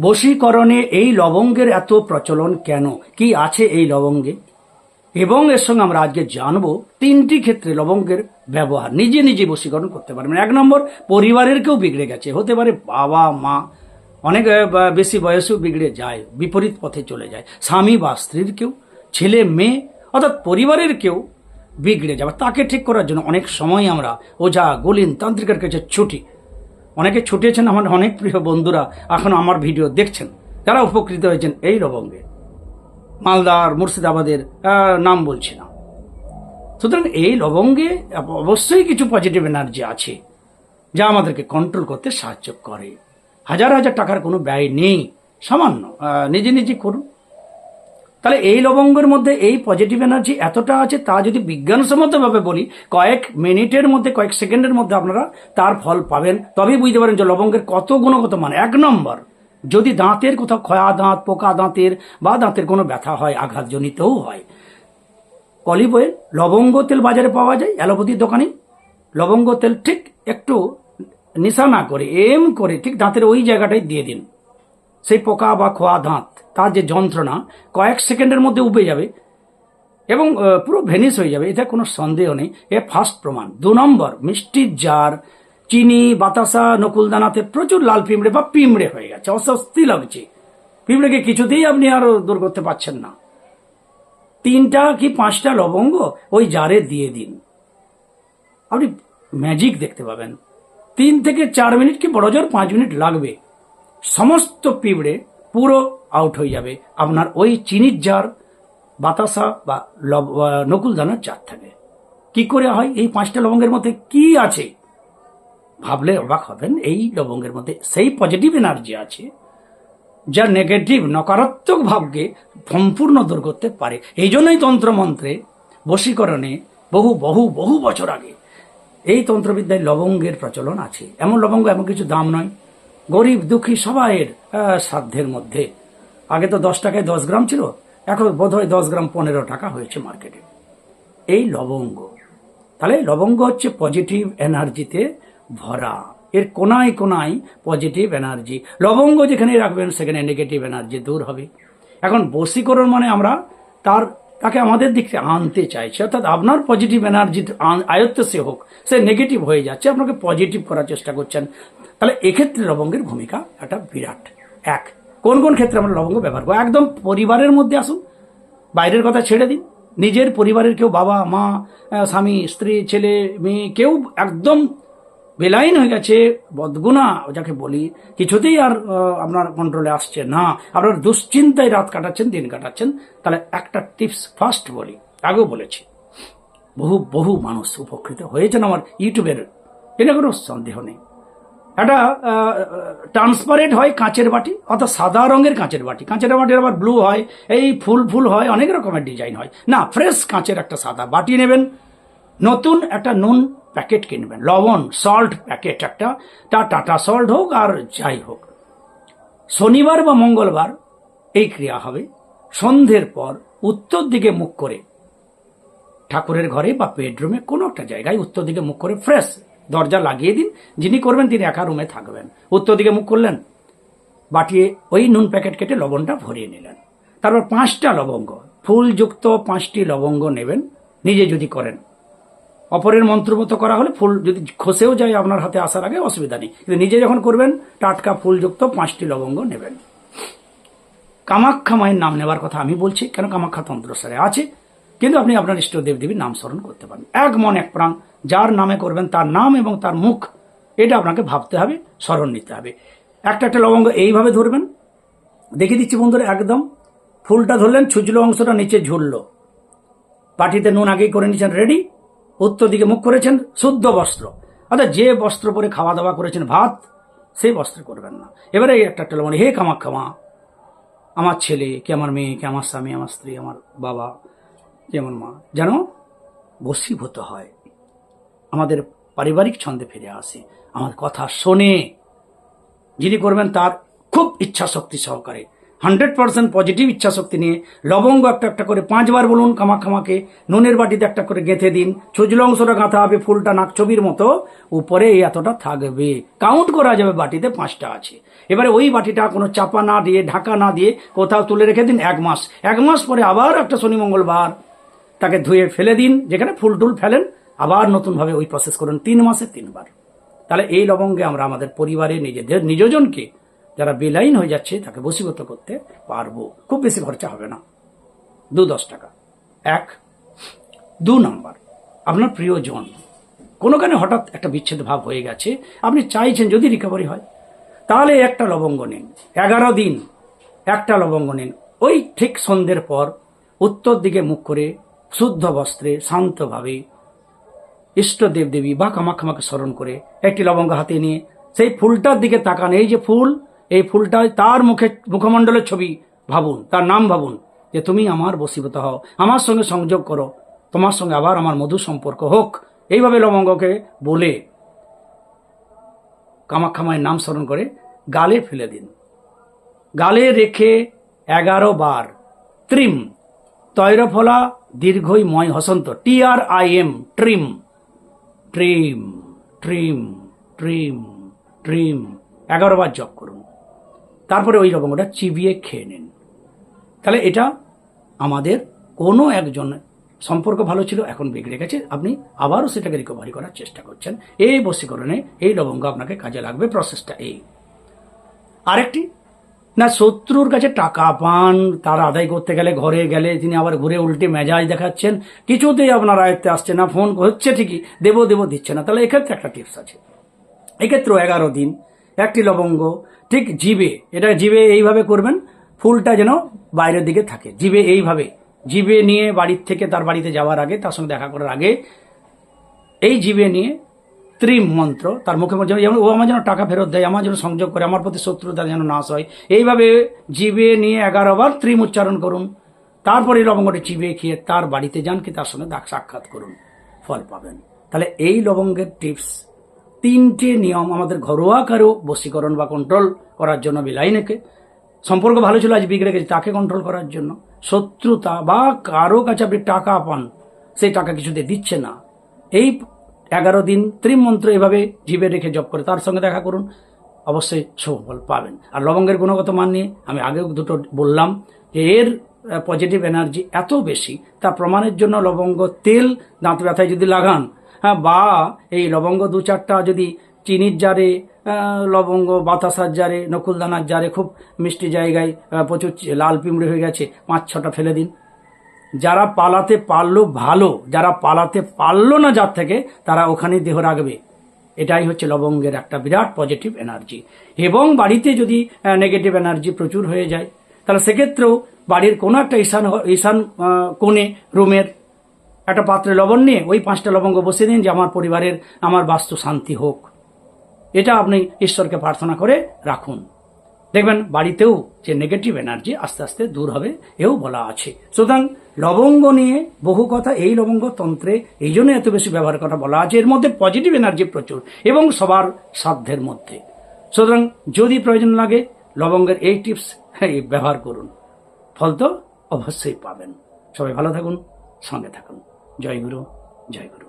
বশীকরণে এই লবঙ্গের এত প্রচলন কেন? কি আছে এই লবঙ্গে? এবং এর সঙ্গে আমরা আজকে জানব তিনটি ক্ষেত্রে লবঙ্গের ব্যবহার। নিজে নিজে বশীকরণ করতে পারবেন। এক নম্বর, পরিবারের কেউ বিগড়ে গেছে। হতে পারে বাবা, মা, অনেক বেশি বয়সেও বিগড়ে যায়, বিপরীত পথে চলে যায়। স্বামী বা স্ত্রীর কেউ, ছেলে, মেয়ে, অর্থাৎ পরিবারের কেউ বিগড়ে যাবে তাকে ঠিক করার জন্য অনেক সময় আমরা ওঝা, গলিন, তান্ত্রিকের কাছে ছুটি অনেকে ছুটিয়েছেন আমার অনেক প্রিয় বন্ধুরা, এখন আমার ভিডিও দেখছেন। যারা উপকৃত হয়েছেন এই লবঙ্গে মালদার, মুর্শিদাবাদের নাম বলছি না। সুতরাং এই লবঙ্গে অবশ্যই কিছু পজিটিভ এনার্জি আছে, যা আমাদেরকে কন্ট্রোল করতে সাহায্য করে। হাজার হাজার টাকার কোনো ব্যয় নেই, সামান্য। নিজে নিজে করুন। তাহলে এই লবঙ্গের মধ্যে এই পজিটিভ এনার্জি এতটা আছে, তা যদি বিজ্ঞানসম্মতভাবে বলি, কয়েক মিনিটের মধ্যে, কয়েক সেকেন্ডের মধ্যে আপনারা তার ফল পাবেন। তবেই বুঝতে পারেন যে লবঙ্গের কত গুণগত মান। এক নম্বর, যদি দাঁতের কোথাও ক্ষয়া দাঁত, পোকা দাঁতের বা দাঁতের কোনো ব্যথা হয়, আঘাতজনিতও হয়, অলিভ অয়েল, লবঙ্গ তেল বাজারে পাওয়া যায়, অ্যালোপ্যাথির দোকানে। লবঙ্গ তেল ঠিক একটু নিশা না করে, এম করে ঠিক দাঁতের ওই জায়গাটায় দিয়ে দিন। সেই পোকা বা খোয়া দাঁত, তার যে যন্ত্রণা কয়েক সেকেন্ডের মধ্যে উবে যাবে এবং পুরো ভেনিস হয়ে যাবে, এতে কোনো সন্দেহ নেই। এ ফার্স্ট প্রমাণ। দু নম্বর, মিষ্টির জার, চিনি, বাতাসা, নকুলদানাতে প্রচুর লাল পিঁমড়ে বা পিঁমড়ে হয়ে গেছে, অস্বস্তি লাগছে। পিঁমড়েকে কিছুতেই আপনি আর দূর করতে পারছেন না। তিনটা কি পাঁচটা লবঙ্গ ওই জারে দিয়ে দিন। আপনি ম্যাজিক দেখতে পাবেন। তিন থেকে চার মিনিট কি বড় জোর পাঁচ মিনিট লাগবে। সমস্ত পিঁপড়ে পুরো আউট হয়ে যাবে। আপনার ওই চিনির জার, বাতাসা বা লব- নকুলদানার জার থাকে। কি করে হয়? এই পাঁচটা লবঙ্গের মধ্যে কি আছে? ভাবলে অবাক হবেন, এই লবঙ্গের মধ্যে সেই পজিটিভ এনার্জি আছে, যা নেগেটিভ নকারাত্মক ভাবকে সম্পূর্ণ দূর করতে পারে। এই জন্যই তন্ত্রমন্ত্রে বশীকরণে বহু বহু বহু বছর আগে এই তন্ত্রবিদ্যায় লবঙ্গের প্রচলন আছে। এমন লবঙ্গ এমন কিছু দাম নয়। গরিব, দুঃখী সবাইয়ের সাধ্যের মধ্যে। আগে তো দশ টাকায় দশ গ্রাম ছিল, এখন বোধহয় দশ গ্রাম পনেরো টাকা হয়েছে মার্কেটে। এই লবঙ্গ। তাহলে লবঙ্গ হচ্ছে পজিটিভ এনার্জিতে ভরা। এর কোনায় কোনায় পজিটিভ এনার্জি লবঙ্গ যেখানে রাখবেন, সেখানে নেগেটিভ এনার্জি দূর হবে। এখন বশীকরণ মানে আমরা তার তাকে আমাদের দিক আনতে চাইছে, অর্থাৎ আপনার পজিটিভ এনার্জি আয়ত্ত সে হোক, সে নেগেটিভ হয়ে যাচ্ছে, আপনাকে পজিটিভ করার চেষ্টা করছেন। তাহলে এক্ষেত্রে লবঙ্গের ভূমিকা একটা বিরাট। এক, কোন কোন ক্ষেত্রে আমরা লবঙ্গ ব্যবহার করব? একদম পরিবারের মধ্যে আসুন, বাইরের কথা ছেড়ে দিন। নিজের পরিবারের কেউ বাবা, মা স্বামী, স্ত্রী, ছেলে, মেয়ে, কেউ একদম বেলাইন হয়ে গেছে, বদগুনা যাকে বলি, কিছুতেই আর আপনার কন্ট্রোলে আসছে না। আপনার দুশ্চিন্তায় রাত কাটাচ্ছেন, দিন কাটাচ্ছেন। তাহলে একটা টিপস ফার্স্ট বলি, আগেও বলেছি। বহু বহু মানুষ উপকৃত হয়েছেন আমার ইউটিউবের, এটা কোনো সন্দেহ নেই। একটা ট্রান্সপারেন্ট হয় কাঁচের বাটি, অর্থাৎ সাদা রঙের কাঁচের বাটি। কাঁচের বাটির আবার ব্লু হয়, এই ফুল ফুল হয়, অনেক রকমের ডিজাইন হয়। না ফ্রেশ কাঁচের একটা সাদা বাটি নেবেন। নতুন একটা নুন প্যাকেট কিনবেন। লবণ সল্ট প্যাকেট একটা। তা টাটা সল্ট হোক আর যাই হোক। শনিবার বা মঙ্গলবার এই ক্রিয়া হবে। সন্ধ্যের পর উত্তর দিকে মুখ করে ঠাকুরের ঘরে বা বেডরুমে কোনো একটা জায়গায় উত্তর দিকে মুখ করে ফ্রেশ দরজা লাগিয়ে দিন। যিনি করবেন তিনি একা রুমে থাকবেন। উত্তর দিকে মুখ করলেন, বাটিয়ে ওই নুন প্যাকেট কেটে লবণটা ভরিয়ে নিলেন। তারপর পাঁচটা লবঙ্গ, ফুলযুক্ত পাঁচটি লবঙ্গ নেবেন। নিজে যদি করেন অপরের মন্ত্রমতো করা হলে ফুল যদি খসেও যায় আপনার হাতে আসার আগে অসুবিধা নেই। কিন্তু নিজে যখন করবেন, টাটকা ফুলযুক্ত পাঁচটি লবঙ্গ নেবেন। কামাখ্যা মায়ের নাম নেওয়ার কথা আমি বলছি, কেন কামাখ্যা তন্ত্রসারে আছে, কিন্তু আপনি আপনার ইষ্ট দেবদেবীর নাম স্মরণ করতে পারেন। এক মন, এক প্রাণ, যার নামে করবেন তার নাম এবং তার মুখ, এটা আপনাকে ভাবতে হবে, স্মরণ নিতে হবে। একটা একটা লবঙ্গ এইভাবে ধরবেন। দেখে দিচ্ছি বন্ধুরা, একদম ফুলটা ধরলেন, ছুচলো অংশটা নিচে ঝুললো। পাটিতে নুন আগেই করে নিয়েছেন রেডি উত্তর দিকে মুখ করেছেন, শুদ্ধ বস্ত্র। অর্থাৎ যে বস্ত্র পরে খাওয়া দাওয়া করেছেন, ভাত, সেই বস্ত্র করবেন না। এবারে একটা একটা মানে হে কামাখ্যা খামা আমার ছেলে, কে আমার মেয়ে, কে আমার স্বামী, আমার স্ত্রী, আমার বাবা আমার মা, যেন বশীভূত হয়। আমাদের পারিবারিক ছন্দে ফিরে আসে, আমার কথা শোনে। যিনি করবেন তার খুব ইচ্ছা শক্তি সহকারে। হান্ড্রেড পার্সেন্ট পজিটিভ ইচ্ছা শক্তি নিয়ে লবঙ্গ একটা একটা করে পাঁচবার বলুন কামাখামাকে নুনের বাটিতে একটা করে গেঁথে দিন, ছুজলো অংশটা গাঁথা হবে ফুলটা নাক ছবির মতো, উপরে এই এতটা থাকবে। কাউন্ট করা যাবে বাটিতে পাঁচটা আছে। এবারে ওই বাটিটা কোনো চাপা না দিয়ে, ঢাকা না দিয়ে কোথাও তুলে রেখে দিন এক মাস। এক মাস পরে আবার একটা শনি মঙ্গলবার তাকে ধুয়ে ফেলে দিন, যেখানে ফুল টুল ফেলেন, আবার নতুনভাবে ওই প্রসেস করুন তিন মাসে তিনবার। তাহলে এই লবঙ্গে আমরা আমাদের পরিবারে, নিজেদের নিজজনকে যারা বেলাইন হয়ে যাচ্ছে, তাকে বসীভূত করতে পারব। খুব বেশি খরচা হবে না। দু দশ টাকা। এক, দু নম্বর। আপনার প্রিয়জন। কোনো কোনোখানে হঠাৎ একটা বিচ্ছেদ ভাব হয়ে গেছে। আপনি চাইছেন যদি রিকভারি হয়, তাহলে একটা লবঙ্গ নিন। এগারো দিন একটা লবঙ্গ নিন। ওই ঠিক সন্ধ্যের পর উত্তর দিকে মুখ করে শুদ্ধ বস্ত্রে শান্তভাবে ইষ্ট দেব দেবী বা কামাক্ষামাকে স্মরণ করে একটি লবঙ্গ হাতে নিয়ে সেই ফুলটার দিকে তাকান। এই যে ফুল এই ফুলটা তার মুখে, মুখমণ্ডলের ছবি। ভাবুন, তার নাম ভাবুন, যে তুমি আমার বসীভূত হও। আমার সঙ্গে সংযোগ করো। তোমার সঙ্গে আবার আমার মধু সম্পর্ক হোক। এইভাবে লবঙ্গকে বলে কামাক্ষামায়ের নাম স্মরণ করে গালে ফেলে দিন। গালে রেখে এগারো বার। ত্রিম। তৈরফলা দীর্ঘই ময় হসন্ত। T R I M. Trim trim trim trim trim এগারো বার করুন তারপরে ওই লবঙ্গটা চিবিয়ে খেয়ে নিন। তাহলে এটা আমাদের কোনো একজন সম্পর্ক ভালো ছিল, এখন বিগড়ে গেছে। আপনি আবারও সেটাকে রিকভারি করার চেষ্টা করছেন। এই বশীকরণে এই লবঙ্গ আপনাকে কাজে লাগবে প্রসেসটা এই। আরেকটি, না, শত্রুর কাছে টাকা পান, তার আদায় করতে গেলে, ঘরে গেলে তিনি আবার ঘুরে উল্টে মেজাজ দেখাচ্ছেন। কিছুতেই আপনার আয়ত্তে আসছে না, ফোন হচ্ছে ঠিকই, দেবো দেবো দিচ্ছে না। তাহলে এক্ষেত্রে একটা টিপস আছে। এক্ষেত্রেও এগারো দিন, একটি লবঙ্গ ঠিক জিবে এটা জিবে এইভাবে করবেন, ফুলটা যেন বাইরের দিকে থাকে। জিবে এইভাবে, জিবে নিয়ে বাড়ির থেকে তার বাড়িতে যাওয়ার আগে, তার সঙ্গে দেখা করার আগে, এই জিবে নিয়ে ত্রিম মন্ত্র, তার মুখে যেমন, ও আমার যেন টাকা ফেরত দেয়, আমার যেন সংযোগ করে, আমার প্রতি শত্রুতা যেন নাশ হয়, এইভাবে জিবে নিয়ে এগারো বার ত্রিম উচ্চারণ করুন। তারপরে লবঙ্গটি চিবে খেয়ে তার বাড়িতে যান, কি তার সঙ্গে সাক্ষাৎ করুন, ফল পাবেন। তাহলে এই লবঙ্গের টিপস তিনটে নিয়ম আমাদের ঘরোয়া কারও, বশীকরণ বা কন্ট্রোল করার জন্য বিলাইনেকে। সম্পর্ক ভালো ছিল, আজ বিগড়ে গেছে, তাকে কন্ট্রোল করার জন্য। শত্রুতা বা কারও কাছে আপনি টাকা পান সেই টাকা কিছুতে দিচ্ছে না। এই এগারো দিন ত্রিমন্ত্র এভাবে জিভে রেখে জপ করে, তার সঙ্গে দেখা করুন, অবশ্যই সুফল পাবেন। আর লবঙ্গের গুণগত মান নিয়ে আমি আগেও দুটো বললাম, যে এর পজিটিভ এনার্জি এত বেশি তা প্রমাণের জন্য লবঙ্গ, তেল, দাঁত ব্যথায় যদি লাগান বা এই লবঙ্গ দু চারটা যদি চিনির জারে লবঙ্গ, বাতাসার জারে, নকুলদানার জারে, খুব মিষ্টি জায়গায় প্রচুর লাল পিমড়ে হয়ে গেছে, পাঁচ ছটা ফেলে দিন। যারা পালাতে পারল ভালো, যারা পালাতে পারল না যার থেকে, তারা ওখানে দেহ রাখবে। এটাই হচ্ছে লবঙ্গের একটা বিরাট পজিটিভ এনার্জি এবং বাড়িতে যদি নেগেটিভ এনার্জি প্রচুর হয়ে যায়, তাহলে সেক্ষেত্রেও বাড়ির কোনো একটা ঈশান ঈশান কোণে রুমের একটা পাত্রে লবণ নিয়ে ওই পাঁচটা লবঙ্গ বসিয়ে দিন যে আমার পরিবারের, আমার বাস্তু শান্তি হোক। এটা আপনি ঈশ্বরকে প্রার্থনা করে রাখুন। দেখবেন বাড়িতেও যে নেগেটিভ এনার্জি আস্তে আস্তে দূর হবে, এও বলা আছে। সুতরাং লবঙ্গ নিয়ে বহু কথা, এই লবঙ্গ তন্ত্রে এই জন্য এত বেশি ব্যবহার করা বলা আছে। এর মধ্যে পজিটিভ এনার্জি প্রচুর এবং সবার সাধ্যের মধ্যে। সুতরাং যদি প্রয়োজন লাগে লবঙ্গের এই টিপস ব্যবহার করুন। ফল তো অবশ্যই পাবেন। সবাই ভালো থাকুন, সঙ্গে থাকুন। জয় গুরু জয় গুরু